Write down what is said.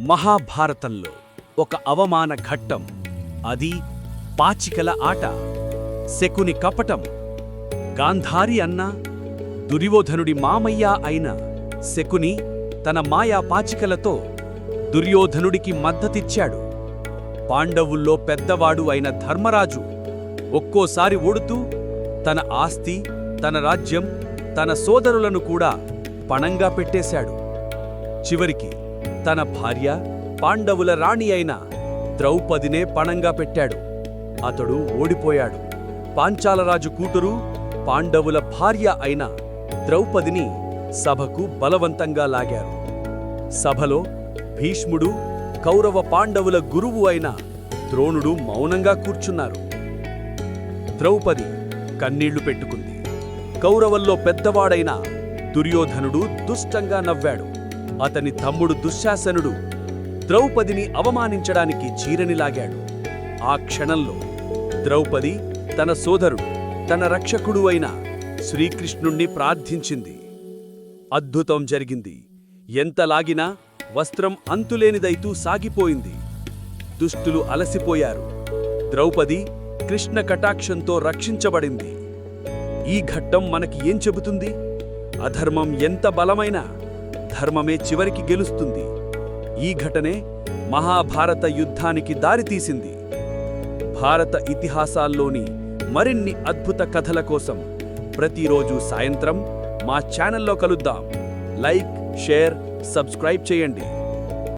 మహాభారతంలో ఒక అవమాన ఘట్టం. అది పాచికల ఆట. శకుని కపటం. గాంధారి అన్న దుర్యోధనుడి మామయ్య అయిన శకుని తన మాయా పాచికలతో దుర్యోధనుడికి మద్దతిచ్చాడు. పాండవుల్లో పెద్దవాడు అయిన ధర్మరాజు ఒక్కోసారి ఓడుతూ తన ఆస్తి తన రాజ్యం తన సోదరులను కూడా పణంగా పెట్టేశాడు. చివరికి తన భార్య పాండవుల రాణి అయిన ద్రౌపదినే పణంగా పెట్టాడు. అతడు ఓడిపోయాడు. పాంచాలరాజు కూతురు పాండవుల భార్య అయిన ద్రౌపదిని సభకు బలవంతంగా లాగారు. సభలో భీష్ముడు కౌరవ పాండవుల గురువు అయిన ద్రోణుడు మౌనంగా కూర్చున్నారు. ద్రౌపది కన్నీళ్ళు పెట్టుకుంది. కౌరవల్లో పెద్దవాడైన దుర్యోధనుడు దుష్టంగా నవ్వాడు. అతని తమ్ముడు దుశ్శాసనుడు ద్రౌపదిని అవమానించడానికి చీరని లాగాడు ఆ క్షణంలో ద్రౌపది తన సోదరుడు తన రక్షకుడు అయిన శ్రీకృష్ణుణ్ణి ప్రార్థించింది. అద్భుతం జరిగింది. ఎంత లాగినా వస్త్రం అంతులేనిదైతూ సాగిపోయింది. దుష్టులు అలసిపోయారు. ద్రౌపది కృష్ణ కటాక్షంతో రక్షించబడింది. ఈ ఘట్టం మనకి ఏం చెబుతుంది? అధర్మం ఎంత బలమైనా ధర్మమే చివరికి గెలుస్తుంది. ఈ ఘటనే మహాభారత యుద్ధానికి దారితీసింది భారత ఇతిహాసాల్లోని మరిన్ని అద్భుత కథల కోసం ప్రతిరోజు సాయంత్రం మా ఛానల్లో కలుద్దాం. లైక్ షేర్ సబ్స్క్రైబ్ చేయండి.